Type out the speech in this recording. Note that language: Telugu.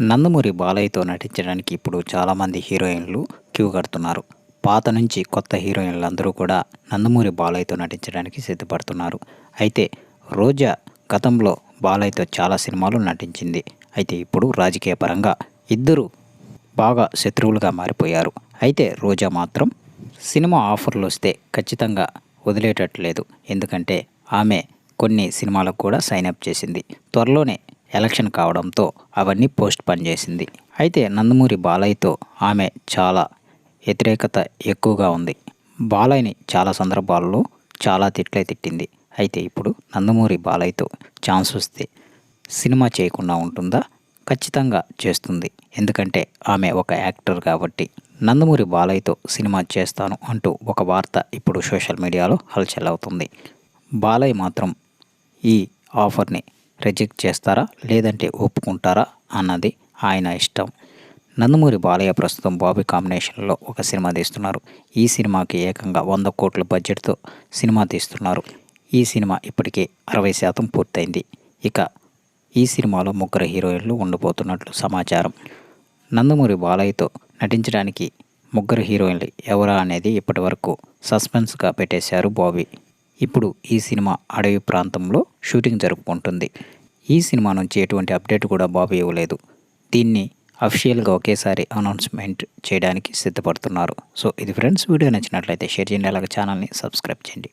నందమూరి బాలయ్యతో నటించడానికి ఇప్పుడు చాలామంది హీరోయిన్లు క్యూ కడుతున్నారు. పాత నుంచి కొత్త హీరోయిన్లు అందరూ కూడా నందమూరి బాలయ్యతో నటించడానికి సిద్ధపడుతున్నారు. అయితే రోజా గతంలో బాలయ్యతో చాలా సినిమాలు నటించింది. అయితే ఇప్పుడు రాజకీయ పరంగా ఇద్దరు బాగా శత్రువులుగా మారిపోయారు. అయితే రోజా మాత్రం సినిమా ఆఫర్లు వస్తే ఖచ్చితంగా వదిలేటట్లేదు. ఎందుకంటే ఆమె కొన్ని సినిమాలకు కూడా సైన్ అప్ చేసింది. త్వరలోనే ఎలక్షన్ కావడంతో అవన్నీ పోస్ట్ పని చేసింది. అయితే నందమూరి బాలయ్యతో ఆమె చాలా వ్యతిరేకత ఎక్కువగా ఉంది. బాలయ్యని చాలా సందర్భాల్లో చాలా తిట్లే తిట్టింది. అయితే ఇప్పుడు నందమూరి బాలయ్యతో ఛాన్స్ వస్తే సినిమా చేయకుండా ఉంటుందా? ఖచ్చితంగా చేస్తుంది. ఎందుకంటే ఆమె ఒక యాక్టర్ కాబట్టి నందమూరి బాలయ్యతో సినిమా చేస్తాను అంటూ ఒక వార్త ఇప్పుడు సోషల్ మీడియాలో హల్చల్ అవుతుంది. బాలయ్య మాత్రం ఈ ఆఫర్ని రిజెక్ట్ చేస్తారా? లేదంటే ఒప్పుకుంటారా? అన్నది ఆయన ఇష్టం. నందమూరి బాలయ్య ప్రస్తుతం బాబీ కాంబినేషన్లో ఒక సినిమా తీస్తున్నారు. ఈ సినిమాకి ఏకంగా వంద కోట్ల బడ్జెట్తో సినిమా తీస్తున్నారు. ఈ సినిమా ఇప్పటికే అరవై శాతం పూర్తయింది. ఇక ఈ సినిమాలో ముగ్గురు హీరోయిన్లు ఉండబోతున్నట్లు సమాచారం. నందమూరి బాలయ్యతో నటించడానికి ముగ్గురు హీరోయిన్లు ఎవరా అనేది ఇప్పటి వరకు సస్పెన్స్గా పెట్టేశారు బాబీ. ఇప్పుడు ఈ సినిమా అడవి ప్రాంతంలో షూటింగ్ జరుపుకుంటుంది. ఈ సినిమా నుంచి ఎటువంటి అప్డేట్ కూడా బాబు ఇవ్వలేదు. దీన్ని అఫిషియల్గా ఒకేసారి అనౌన్స్మెంట్ చేయడానికి సిద్ధపడుతున్నారు. సో ఇది ఫ్రెండ్స్ వీడియో నచ్చినట్లయితే షేర్ చేయండి. అలాగే ఛానల్ని సబ్స్క్రైబ్ చేయండి.